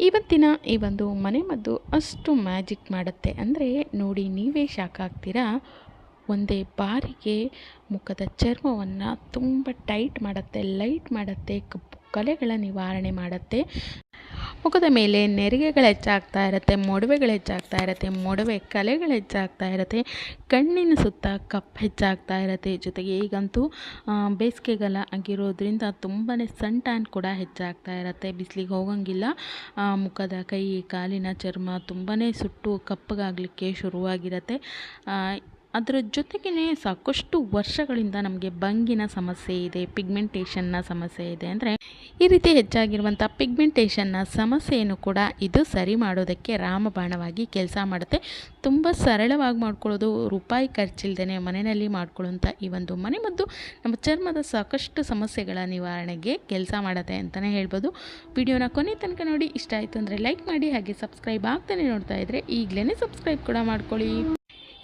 ಇವತ್ತಿನ ಈ ಒಂದು ಮನೆಮದ್ದು ಅಷ್ಟು ಮ್ಯಾಜಿಕ್ ಮಾಡುತ್ತೆ. ಅಂದರೆ ನೋಡಿ, ನೀವೇ ಶಾಕ್ ಆಗ್ತೀರಾ? ಒಂದೇ ಬಾರಿಗೆ ಮುಖದ ಚರ್ಮವನ್ನು ತುಂಬ ಟೈಟ್ ಮಾಡುತ್ತೆ, ಲೈಟ್ ಮಾಡುತ್ತೆ, ಕಪ್ಪು ಕಲೆಗಳ ನಿವಾರಣೆ ಮಾಡುತ್ತೆ. ಮುಖದ ಮೇಲೆ ನೆರಿಗೆಗಳು ಹೆಚ್ಚಾಗ್ತಾ ಇರುತ್ತೆ, ಮೊಡವೆಗಳು ಹೆಚ್ಚಾಗ್ತಾ ಇರುತ್ತೆ, ಮೊಡವೆ ಕಲೆಗಳು ಹೆಚ್ಚಾಗ್ತಾ ಇರುತ್ತೆ, ಕಣ್ಣಿನ ಸುತ್ತ ಕಪ್ಪು ಹೆಚ್ಚಾಗ್ತಾ ಇರುತ್ತೆ. ಜೊತೆಗೆ ಈಗಂತೂ ಬೇಸಿಗೆಗಾಲ ಆಗಿರೋದ್ರಿಂದ ತುಂಬಾ ಸನ್ ಟ್ಯಾನ್ ಕೂಡ ಹೆಚ್ಚಾಗ್ತಾ ಇರುತ್ತೆ. ಬಿಸಿಲಿಗೆ ಹೋಗಂಗಿಲ್ಲ. ಮುಖದ ಕೈ, ಕಾಲಿನ ಚರ್ಮ ತುಂಬಾ ಸುಟ್ಟು ಕಪ್ಪಗಾಗಲಿಕ್ಕೆ ಶುರುವಾಗಿರುತ್ತೆ. ಅದರ ಜೊತೆಗೇ ಸಾಕಷ್ಟು ವರ್ಷಗಳಿಂದ ನಮಗೆ ಬಂಗಿನ ಸಮಸ್ಯೆ ಇದೆ ಪಿಗ್ಮೆಂಟೇಷನ್ನ ಸಮಸ್ಯೆ ಇದೆ ಅಂದರೆ ಈ ರೀತಿ ಹೆಚ್ಚಾಗಿರುವಂಥ ಪಿಗ್ಮೆಂಟೇಷನ್ನ ಸಮಸ್ಯೆಯನ್ನು ಕೂಡ ಇದು ಸರಿ ಮಾಡೋದಕ್ಕೆ ರಾಮಬಾಣವಾಗಿ ಕೆಲಸ ಮಾಡುತ್ತೆ. ತುಂಬ ಸರಳವಾಗಿ ಮಾಡ್ಕೊಳ್ಳೋದು, ರೂಪಾಯಿ ಖರ್ಚಿಲ್ದೇ ಮನೆಯಲ್ಲಿ ಮಾಡ್ಕೊಳ್ಳುವಂಥ ಈ ಒಂದು ಮನೆಮದ್ದು ನಮ್ಮ ಚರ್ಮದ ಸಾಕಷ್ಟು ಸಮಸ್ಯೆಗಳ ನಿವಾರಣೆಗೆ ಕೆಲಸ ಮಾಡುತ್ತೆ ಅಂತಲೇ ಹೇಳ್ಬೋದು. ವಿಡಿಯೋನ ಕೊನೆ ತನಕ ನೋಡಿ, ಇಷ್ಟ ಆಯಿತು ಅಂದರೆ ಲೈಕ್ ಮಾಡಿ ಹಾಗೆ ಸಬ್ಸ್ಕ್ರೈಬ್ ಆಗ್ತಾನೆ ನೋಡ್ತಾ ಇದ್ದರೆ ಈಗಲೇ ಸಬ್ಸ್ಕ್ರೈಬ್ ಕೂಡ ಮಾಡ್ಕೊಳ್ಳಿ.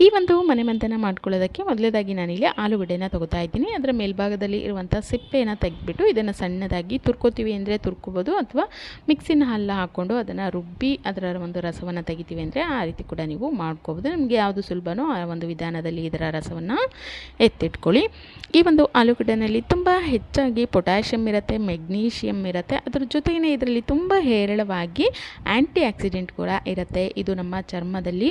ಈ ಒಂದು ಮನೆಮದ್ದನ್ನು ಮಾಡ್ಕೊಳ್ಳೋದಕ್ಕೆ ಮೊದಲೇದಾಗಿ ನಾನಿಲ್ಲಿ ಆಲೂಗಡ್ಡೆನ ತೊಗೋತಾ ಇದ್ದೀನಿ. ಅದರ ಮೇಲ್ಭಾಗದಲ್ಲಿ ಇರುವಂಥ ಸಿಪ್ಪೆಯನ್ನು ತೆಗೆದ್ಬಿಟ್ಟು ಇದನ್ನು ಸಣ್ಣದಾಗಿ ತುರ್ಕೋತೀವಿ ಅಂದರೆ ತುರ್ಕೋಬೋದು ಅಥವಾ ಮಿಕ್ಸಿನ ಹಲ್ಲ ಹಾಕ್ಕೊಂಡು ಅದನ್ನು ರುಬ್ಬಿ ಅದರ ಒಂದು ರಸವನ್ನು ತೆಗಿತೀವಿ ಅಂದರೆ ಆ ರೀತಿ ಕೂಡ ನೀವು ಮಾಡ್ಕೋಬೋದು. ನಿಮಗೆ ಯಾವುದು ಸುಲಭನೋ ಆ ಒಂದು ವಿಧಾನದಲ್ಲಿ ಇದರ ರಸವನ್ನು ಎತ್ತಿಟ್ಕೊಳ್ಳಿ. ಈ ಒಂದು ಆಲೂಗಡ್ಡೆನಲ್ಲಿ ತುಂಬ ಹೆಚ್ಚಾಗಿ ಪೊಟ್ಯಾಷಿಯಮ್ ಇರುತ್ತೆ ಮೆಗ್ನೀಷಿಯಮ್ ಇರುತ್ತೆ. ಅದರ ಜೊತೆಗೇ ಇದರಲ್ಲಿ ತುಂಬ ಹೇರಳವಾಗಿ ಆ್ಯಂಟಿ ಆಕ್ಸಿಡೆಂಟ್ ಕೂಡ ಇರುತ್ತೆ. ಇದು ನಮ್ಮ ಚರ್ಮದಲ್ಲಿ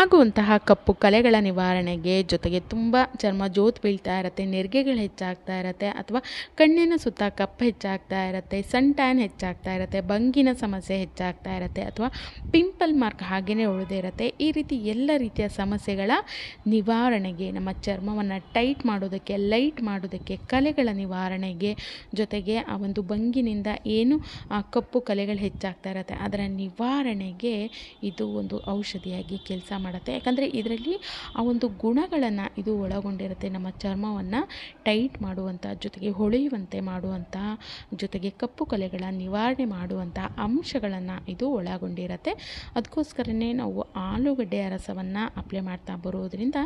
ಆಗುವಂತಹ ಕಪ್ಪು ಕಲೆಗಳ ನಿವಾರಣೆಗೆ ಜೊತೆಗೆ ತುಂಬ ಚರ್ಮ ಜೋತ್ ಬೀಳ್ತಾ ಇರುತ್ತೆ, ನೆರಿಗೆಗಳು ಹೆಚ್ಚಾಗ್ತಾ ಇರುತ್ತೆ, ಅಥವಾ ಕಣ್ಣಿನ ಸುತ್ತ ಕಪ್ಪು ಹೆಚ್ಚಾಗ್ತಾ ಇರುತ್ತೆ, ಸನ್ ಟ್ಯಾನ್ ಹೆಚ್ಚಾಗ್ತಾ ಇರುತ್ತೆ, ಬಂಗಿನ ಸಮಸ್ಯೆ ಹೆಚ್ಚಾಗ್ತಾ ಇರುತ್ತೆ, ಅಥವಾ ಪಿಂಪಲ್ ಮಾರ್ಕ್ ಹಾಗೆಯೇ ಉಳಿದೇ ಇರುತ್ತೆ. ಈ ರೀತಿ ಎಲ್ಲ ರೀತಿಯ ಸಮಸ್ಯೆಗಳ ನಿವಾರಣೆಗೆ, ನಮ್ಮ ಚರ್ಮವನ್ನು ಟೈಟ್ ಮಾಡೋದಕ್ಕೆ, ಲೈಟ್ ಮಾಡೋದಕ್ಕೆ, ಕಲೆಗಳ ನಿವಾರಣೆಗೆ ಜೊತೆಗೆ ಆ ಒಂದು ಬಂಗಿನಿಂದ ಏನು ಆ ಕಪ್ಪು ಕಲೆಗಳು ಹೆಚ್ಚಾಗ್ತಾ ಇರುತ್ತೆ, ಅದರ ನಿವಾರಣೆಗೆ ಇದು ಒಂದು ಔಷಧಿಯಾಗಿ ಕೆಲಸ ಮಾಡುತ್ತೆ. ಯಾಕಂದರೆ ಇದರಲ್ಲಿ ಆ ಒಂದು ಗುಣಗಳನ್ನು ಇದು ಒಳಗೊಂಡಿರುತ್ತೆ. ನಮ್ಮ ಚರ್ಮವನ್ನು ಟೈಟ್ ಮಾಡುವಂಥ ಜೊತೆಗೆ ಹೊಳೆಯುವಂತೆ ಮಾಡುವಂಥ ಜೊತೆಗೆ ಕಪ್ಪು ಕಲೆಗಳ ನಿವಾರಣೆ ಮಾಡುವಂಥ ಅಂಶಗಳನ್ನು ಇದು ಒಳಗೊಂಡಿರುತ್ತೆ. ಅದಕ್ಕೋಸ್ಕರನೇ ನಾವು ಆಲೂಗಡ್ಡೆಯ ರಸವನ್ನು ಅಪ್ಲೈ ಮಾಡ್ತಾ ಬರೋದ್ರಿಂದ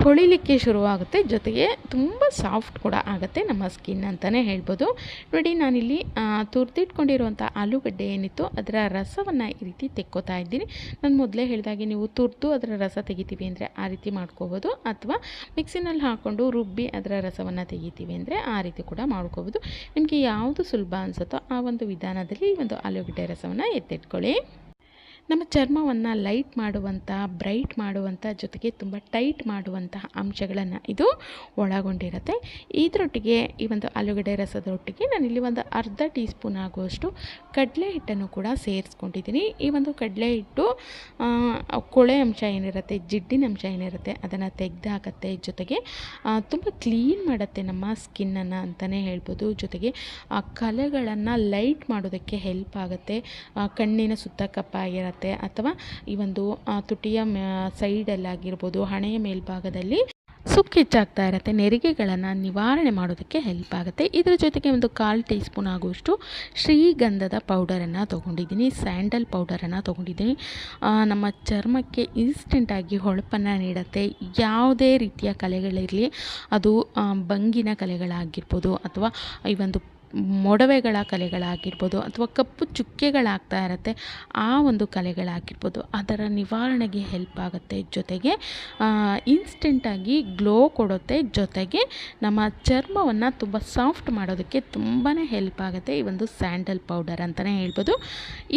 ಹೊಳಿಲಿಕ್ಕೆ ಶುರುವಾಗುತ್ತೆ. ಜೊತೆಗೆ ತುಂಬ ಸಾಫ್ಟ್ ಕೂಡ ಆಗುತ್ತೆ ನಮ್ಮ ಸ್ಕಿನ್ ಅಂತಲೇ ಹೇಳ್ಬೋದು. ನೋಡಿ, ನಾನಿಲ್ಲಿ ತುರ್ದಿಟ್ಕೊಂಡಿರುವಂಥ ಆಲೂಗಡ್ಡೆ ಏನಿತ್ತು ಅದರ ರಸವನ್ನು ಈ ರೀತಿ ತೆಕ್ಕೋತಾ ಇದ್ದೀನಿ. ನಾನು ಮೊದಲೇ ಹೇಳಿದಾಗೆ ನೀವು ತುರ್ದು ಅದರ ರಸ ತೆಗಿತೀವಿ ಅಂದರೆ ಆ ರೀತಿ ಮಾಡ್ಕೋಬೋದು. ಅಥವಾ ಮಿಕ್ಸಿನಲ್ಲಿ ಹಾಕ್ಕೊಂಡು ರುಬ್ಬಿ ಅದರ ರಸವನ್ನು ತೆಗಿತೀವಿ ಅಂದರೆ ಆ ರೀತಿ ಕೂಡ ಮಾಡ್ಕೋಬೋದು. ನಿಮಗೆ ಯಾವುದು ಸುಲಭ ಅನಿಸುತ್ತೋ ಆ ಒಂದು ವಿಧಾನದಲ್ಲಿ ಈ ಒಂದು ಆಲೂಗಡ್ಡೆ ರಸವನ್ನು ಎತ್ತಿಟ್ಕೊಳ್ಳಿ. ನಮ್ಮ ಚರ್ಮವನ್ನು ಲೈಟ್ ಮಾಡುವಂಥ ಬ್ರೈಟ್ ಮಾಡುವಂಥ ಜೊತೆಗೆ ತುಂಬ ಟೈಟ್ ಮಾಡುವಂತಹ ಅಂಶಗಳನ್ನು ಇದು ಒಳಗೊಂಡಿರುತ್ತೆ. ಇದರೊಟ್ಟಿಗೆ ಈ ಒಂದು ಆಲೂಗಡ್ಡೆ ರಸದೊಟ್ಟಿಗೆ ಇಲ್ಲಿ ಒಂದು ಅರ್ಧ ಟೀ ಸ್ಪೂನ್ ಆಗುವಷ್ಟು ಕಡಲೆ ಹಿಟ್ಟನ್ನು ಕೂಡ ಸೇರಿಸ್ಕೊಂಡಿದ್ದೀನಿ. ಈ ಒಂದು ಕಡಲೆ ಹಿಟ್ಟು ಕೊಳೆ ಅಂಶ ಏನಿರುತ್ತೆ, ಜಿಡ್ಡಿನ ಅಂಶ ಏನಿರುತ್ತೆ, ಅದನ್ನು ತೆಗೆದಾಕತ್ತೆ. ಜೊತೆಗೆ ತುಂಬ ಕ್ಲೀನ್ ಮಾಡುತ್ತೆ ನಮ್ಮ ಸ್ಕಿನ್ನನ್ನು ಅಂತಲೇ ಹೇಳ್ಬೋದು. ಜೊತೆಗೆ, ಆ ಕಲೆಗಳನ್ನು ಲೈಟ್ ಮಾಡೋದಕ್ಕೆ ಹೆಲ್ಪ್ ಆಗುತ್ತೆ. ಕಣ್ಣಿನ ಸುತ್ತ ಕಪ್ಪಾಗಿರುತ್ತೆ ಅಥವಾ ಈ ಒಂದು ತುಟಿಯ ಸೈಡಲ್ಲಾಗಿರ್ಬೋದು, ಹಣೆಯ ಮೇಲ್ಭಾಗದಲ್ಲಿ ಸುಕ್ಕು ಹೆಚ್ಚಾಗ್ತಾ ಇರುತ್ತೆ. ನೆರಿಗೆಗಳನ್ನು ನಿವಾರಣೆ ಮಾಡೋದಕ್ಕೆ ಹೆಲ್ಪ್ ಆಗುತ್ತೆ. ಇದರ ಜೊತೆಗೆ ಒಂದು ಕಾಲು ಟೀ ಸ್ಪೂನ್ ಆಗುವಷ್ಟು ಶ್ರೀಗಂಧದ ಪೌಡರನ್ನು ತೊಗೊಂಡಿದ್ದೀನಿ. ಸ್ಯಾಂಡಲ್ ಪೌಡರನ್ನು ತೊಗೊಂಡಿದ್ದೀನಿ. ನಮ್ಮ ಚರ್ಮಕ್ಕೆ ಇನ್ಸ್ಟೆಂಟಾಗಿ ಹೊಳಪನ್ನು ನೀಡುತ್ತೆ. ಯಾವುದೇ ರೀತಿಯ ಕಲೆಗಳಿರಲಿ. ಅದು ಬಂಗಿನ ಕಲೆಗಳಾಗಿರ್ಬೋದು, ಅಥವಾ ಈ ಒಂದು ಮೊಡವೆಗಳ ಕಲೆಗಳಾಗಿರ್ಬೋದು ಅಥವಾ ಕಪ್ಪು ಚುಕ್ಕೆಗಳಾಗ್ತಾ ಇರುತ್ತೆ, ಆ ಒಂದು ಕಲೆಗಳಾಗಿರ್ಬೋದು, ಅದರ ನಿವಾರಣೆಗೆ ಹೆಲ್ಪ್ ಆಗುತ್ತೆ. ಜೊತೆಗೆ ಇನ್ಸ್ಟೆಂಟಾಗಿ ಗ್ಲೋ ಕೊಡುತ್ತೆ. ಜೊತೆಗೆ ನಮ್ಮ ಚರ್ಮವನ್ನು ತುಂಬ ಸಾಫ್ಟ್ ಮಾಡೋದಕ್ಕೆ ತುಂಬಾ ಹೆಲ್ಪ್ ಆಗುತ್ತೆ. ಈ ಒಂದು ಸ್ಯಾಂಡಲ್ ಪೌಡರ್ ಅಂತಲೇ ಹೇಳ್ಬೋದು.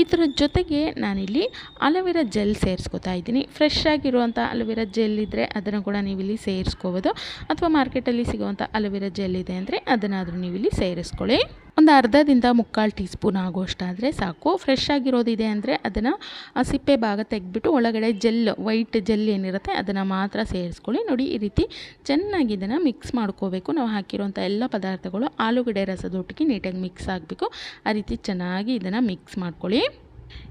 ಇದರ ಜೊತೆಗೆ ನಾನಿಲ್ಲಿ ಅಲೋವೆರಾ ಜೆಲ್ ಸೇರಿಸ್ಕೊತಾ ಇದ್ದೀನಿ. ಫ್ರೆಶ್ ಆಗಿರುವಂಥ ಅಲೋವೆರಾ ಜೆಲ್ ಇದ್ದರೆ ಅದನ್ನು ಕೂಡ ನೀವಿಲ್ಲಿ ಸೇರಿಸ್ಕೋಬೋದು. ಅಥವಾ ಮಾರ್ಕೆಟಲ್ಲಿ ಸಿಗುವಂಥ ಅಲೋವೆರಾ ಜೆಲ್ ಇದೆ ಅಂದರೆ ಅದನ್ನಾದರೂ ನೀವಿಲ್ಲಿ ಸೇರಿಸ್ಕೊಳ್ಳಿ. ಒಂದು ಅರ್ಧದಿಂದ ಮುಕ್ಕಾಲು ಟೀ ಸ್ಪೂನ್ ಆಗುವಷ್ಟಾದರೆ ಸಾಕು. ಫ್ರೆಶ್ ಆಗಿರೋದಿದೆ ಅಂದರೆ ಅದನ್ನು ಆ ಸಿಪ್ಪೆ ಭಾಗ ತೆಗೆದ್ಬಿಟ್ಟು ಒಳಗಡೆ ಜೆಲ್, ವೈಟ್ ಜೆಲ್ ಏನಿರುತ್ತೆ ಅದನ್ನು ಮಾತ್ರ ಸೇರಿಸ್ಕೊಳ್ಳಿ. ನೋಡಿ, ಈ ರೀತಿ ಚೆನ್ನಾಗಿ ಇದನ್ನು ಮಿಕ್ಸ್ ಮಾಡ್ಕೋಬೇಕು. ನಾವು ಹಾಕಿರೋಂಥ ಎಲ್ಲ ಪದಾರ್ಥಗಳು ಆಲೂಗಡ್ಡೆ ರಸದೊಟ್ಟಿಗೆ ನೀಟಾಗಿ ಮಿಕ್ಸ್ ಆಗಬೇಕು. ಆ ರೀತಿ ಚೆನ್ನಾಗಿ ಇದನ್ನು ಮಿಕ್ಸ್ ಮಾಡ್ಕೊಳ್ಳಿ.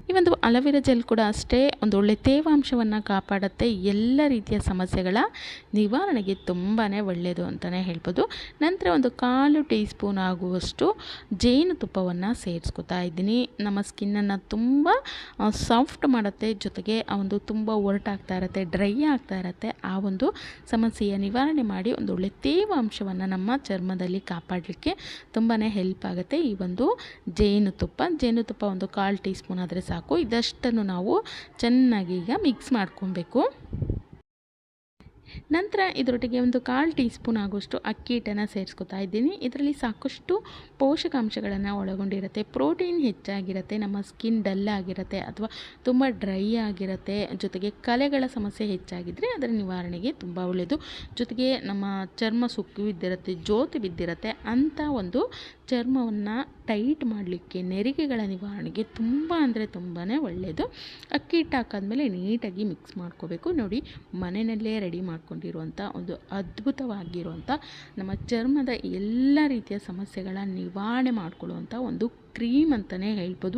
ಈ ಒಂದು ಅಲವಿರ ಜೆಲ್ ಕೂಡ ಅಷ್ಟೇ ಒಂದು ಒಳ್ಳೆ ತೇವಾಂಶವನ್ನು ಕಾಪಾಡುತ್ತೆ, ಎಲ್ಲ ರೀತಿಯ ಸಮಸ್ಯೆಗಳ ನಿವಾರಣೆಗೆ ತುಂಬಾ ಒಳ್ಳೆಯದು ಅಂತಲೇ ಹೇಳ್ಬೋದು. ನಂತರ ಒಂದು ಕಾಲು ಟೀ ಸ್ಪೂನ್ ಆಗುವಷ್ಟು ಜೇನುತುಪ್ಪವನ್ನು ಸೇರಿಸ್ಕೊತಾ ಇದ್ದೀನಿ. ನಮ್ಮ ಸ್ಕಿನ್ನನ್ನು ತುಂಬ ಸಾಫ್ಟ್ ಮಾಡುತ್ತೆ, ಜೊತೆಗೆ ಆ ಒಂದು ತುಂಬ ಒರಟಾಗ್ತಾ ಇರುತ್ತೆ ಡ್ರೈ ಆಗ್ತಾ ಇರುತ್ತೆ, ಆ ಒಂದು ಸಮಸ್ಯೆಯ ನಿವಾರಣೆ ಮಾಡಿ ಒಂದು ಒಳ್ಳೆ ತೇವಾಂಶವನ್ನು ನಮ್ಮ ಚರ್ಮದಲ್ಲಿ ಕಾಪಾಡಲಿಕ್ಕೆ ತುಂಬಾ ಹೆಲ್ಪ್ ಆಗುತ್ತೆ ಈ ಒಂದು ಜೇನುತುಪ್ಪ ಜೇನುತುಪ್ಪ ಒಂದು ಕಾಲು ಟೀ ಸ್ಪೂನ್ ಆದರೆ ಸಾಕು. ಇದಷ್ಟನ್ನು ನಾವು ಚೆನ್ನಾಗಿ ಈಗ ಮಿಕ್ಸ್ ಮಾಡ್ಕೊಬೇಕು. ನಂತರ ಇದರೊಟ್ಟಿಗೆ ಒಂದು ಕಾಲು ಟೀ ಸ್ಪೂನ್ ಆಗುವಷ್ಟು ಅಕ್ಕಿ ಹಿಟ್ಟನ್ನು ಸೇರಿಸ್ಕೊತಾ ಇದ್ದೀನಿ. ಇದರಲ್ಲಿ ಸಾಕಷ್ಟು ಪೋಷಕಾಂಶಗಳನ್ನು ಒಳಗೊಂಡಿರುತ್ತೆ. ಪ್ರೋಟೀನ್ ಹೆಚ್ಚಾಗಿರುತ್ತೆ, ನಮ್ಮ ಸ್ಕಿನ್ ಡಲ್ ಆಗಿರುತ್ತೆ ಅಥವಾ ತುಂಬ ಡ್ರೈ ಆಗಿರುತ್ತೆ. ಜೊತೆಗೆ ಕಲೆಗಳ ಸಮಸ್ಯೆ ಹೆಚ್ಚಾಗಿದ್ದರೆ ಅದರ ನಿವಾರಣೆಗೆ ತುಂಬ ಒಳ್ಳೆಯದು ಜೊತೆಗೆ ನಮ್ಮ ಚರ್ಮ ಸುಕ್ಕು ಬಿದ್ದಿರುತ್ತೆ ಜ್ಯೋತಿ ಬಿದ್ದಿರುತ್ತೆ ಅಂಥ ಒಂದು ಚರ್ಮವನ್ನು ಟೈಟ್ ಮಾಡಲಿಕ್ಕೆ, ನೆರಿಗೆಗಳ ನಿವಾರಣೆಗೆ ತುಂಬ ಅಂದರೆ ತುಂಬಾ ಒಳ್ಳೆಯದು ಅಕ್ಕಿ ಹಿಟ್ಟು ಹಾಕಾದ್ಮೇಲೆ ನೀಟಾಗಿ ಮಿಕ್ಸ್ ಮಾಡ್ಕೋಬೇಕು. ನೋಡಿ, ಮನೆಯಲ್ಲೇ ರೆಡಿ ಮಾಡ್ಕೊಂಡಿರುವಂಥ ಒಂದು ಅದ್ಭುತವಾಗಿರುವಂಥ ನಮ್ಮ ಚರ್ಮದ ಎಲ್ಲ ರೀತಿಯ ಸಮಸ್ಯೆಗಳ ನಿವಾರಣೆ ಮಾಡಿಕೊಳ್ಳುವಂಥ ಒಂದು ಕ್ರೀಮ್ ಅಂತಲೇ ಹೇಳ್ಬೋದು.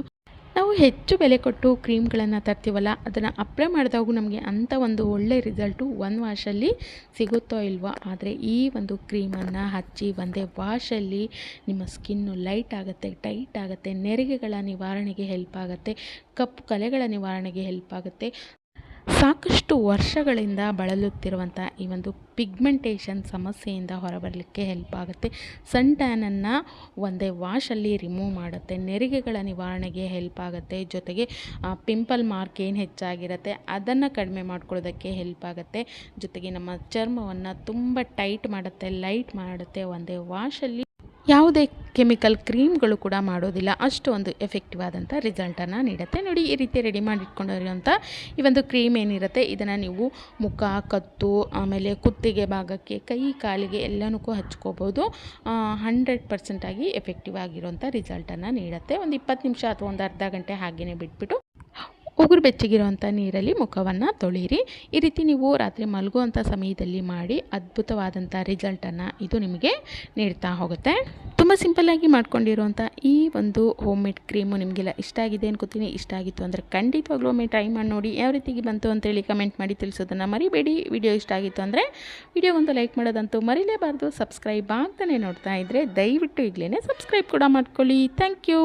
ನಾವು ಹೆಚ್ಚು ಬೆಲೆ ಕೊಟ್ಟು ಕ್ರೀಮ್ಗಳನ್ನು ತರ್ತೀವಲ್ಲ, ಅದನ್ನು ಅಪ್ಲೈ ಮಾಡಿದಾಗೂ ನಮಗೆ ಅಂಥ ಒಂದು ಒಳ್ಳೆ ರಿಸಲ್ಟು ಒನ್ ವಾಶಲ್ಲಿ ಸಿಗುತ್ತೋ ಇಲ್ವೋ, ಆದರೆ ಈ ಒಂದು ಕ್ರೀಮನ್ನು ಹಚ್ಚಿ ಒಂದೇ ವಾಶಲ್ಲಿ ನಿಮ್ಮ ಸ್ಕಿನ್ನು ಲೈಟ್ ಆಗುತ್ತೆ, ಟೈಟ್ ಆಗುತ್ತೆ, ನೆರಿಗೆಗಳ ನಿವಾರಣೆಗೆ ಹೆಲ್ಪ್ ಆಗುತ್ತೆ, ಕಪ್ಪು ಕಲೆಗಳ ನಿವಾರಣೆಗೆ ಹೆಲ್ಪ್ ಆಗುತ್ತೆ. ಸಾಕಷ್ಟು ವರ್ಷಗಳಿಂದ ಬಳಲುತ್ತಿರುವಂಥ ಈ ಒಂದು ಪಿಗ್ಮೆಂಟೇಷನ್ ಸಮಸ್ಯೆಯಿಂದ ಹೊರಬರಲಿಕ್ಕೆ ಹೆಲ್ಪ್ ಆಗುತ್ತೆ. ಸನ್ ಟ್ಯಾನನ್ನು ಒಂದೇ ವಾಶಲ್ಲಿ ರಿಮೂವ್ ಮಾಡುತ್ತೆ. ನೆರಿಗೆಗಳ ನಿವಾರಣೆಗೆ ಹೆಲ್ಪ್ ಆಗುತ್ತೆ. ಜೊತೆಗೆ ಪಿಂಪಲ್ ಮಾರ್ಕ್ ಏನು ಹೆಚ್ಚಾಗಿರುತ್ತೆ, ಅದನ್ನು ಕಡಿಮೆ ಮಾಡ್ಕೊಳ್ಳೋದಕ್ಕೆ ಹೆಲ್ಪ್ ಆಗುತ್ತೆ. ಜೊತೆಗೆ ನಮ್ಮ ಚರ್ಮವನ್ನು ತುಂಬ ಟೈಟ್ ಮಾಡುತ್ತೆ ಲೈಟ್ ಮಾಡುತ್ತೆ. ಒಂದೇ ವಾಶಲ್ಲಿ ಯಾವುದೇ ಕೆಮಿಕಲ್ ಕ್ರೀಮ್ಗಳು ಕೂಡ ಮಾಡೋದಿಲ್ಲ. ಅಷ್ಟು ಒಂದು ಎಫೆಕ್ಟಿವ್ ಆದಂಥ ರಿಸಲ್ಟನ್ನು ನೀಡುತ್ತೆ. ನೋಡಿ, ಈ ರೀತಿ ರೆಡಿ ಮಾಡಿ ಇಟ್ಕೊಂಡಿರೋಂಥ ಈ ಒಂದು ಕ್ರೀಮ್ ಏನಿರುತ್ತೆ, ಇದನ್ನು ನೀವು ಮುಖ, ಕತ್ತು, ಆಮೇಲೆ ಕುತ್ತಿಗೆ ಭಾಗಕ್ಕೆ, ಕೈ, ಕಾಲಿಗೆ ಎಲ್ಲನಕ್ಕೂ ಹಚ್ಕೋಬೋದು. ಹಂಡ್ರೆಡ್ ಪರ್ಸೆಂಟಾಗಿ ಎಫೆಕ್ಟಿವ್ ಆಗಿರೋಂಥ ರಿಸಲ್ಟನ್ನು ನೀಡುತ್ತೆ. ಒಂದು ಇಪ್ಪತ್ತು ನಿಮಿಷ ಅಥವಾ ಒಂದು ಅರ್ಧ ಗಂಟೆ ಹಾಗೆಯೇ ಬಿಟ್ಬಿಟ್ಟು ಉಗುರು ಬೆಚ್ಚಗಿರುವಂಥ ನೀರಲ್ಲಿ ಮುಖವನ್ನು ತೊಳೀರಿ. ಈ ರೀತಿ ನೀವು ರಾತ್ರಿ ಮಲಗುವಂಥ ಸಮಯದಲ್ಲಿ ಮಾಡಿ ಅದ್ಭುತವಾದಂಥ ರಿಸಲ್ಟನ್ನು ಇದು ನಿಮಗೆ ನೀಡ್ತಾ ಹೋಗುತ್ತೆ. ತುಂಬ ಸಿಂಪಲ್ಲಾಗಿ ಮಾಡ್ಕೊಂಡಿರುವಂಥ ಈ ಒಂದು ಹೋಮ್ ಮೇಡ್ ಕ್ರೀಮು ನಿಮಗೆಲ್ಲ ಇಷ್ಟ ಆಗಿದೆ ಅನ್ಕೋತೀನಿ. ಇಷ್ಟ ಆಗಿತ್ತು ಅಂದರೆ ಖಂಡಿತವಾಗ್ಲೂ ಒಮ್ಮೆ ಟ್ರೈ ಮಾಡಿ ನೋಡಿ. ಯಾವ ರೀತಿಗೆ ಬಂತು ಅಂತೇಳಿ ಕಮೆಂಟ್ ಮಾಡಿ ತಿಳಿಸೋದನ್ನು ಮರಿಬೇಡಿ. ವಿಡಿಯೋ ಇಷ್ಟ ಆಗಿತ್ತು ಅಂದರೆ ವಿಡಿಯೋಗೊಂದು ಲೈಕ್ ಮಾಡೋದಂತೂ ಮರಿಲೇಬಾರ್ದು. ಸಬ್ಸ್ಕ್ರೈಬ್ ಆಗ್ತಾನೆ ನೋಡ್ತಾ ಇದ್ದರೆ ದಯವಿಟ್ಟು ಈಗಲೇ ಸಬ್ಸ್ಕ್ರೈಬ್ ಕೂಡ ಮಾಡ್ಕೊಳ್ಳಿ. Thank you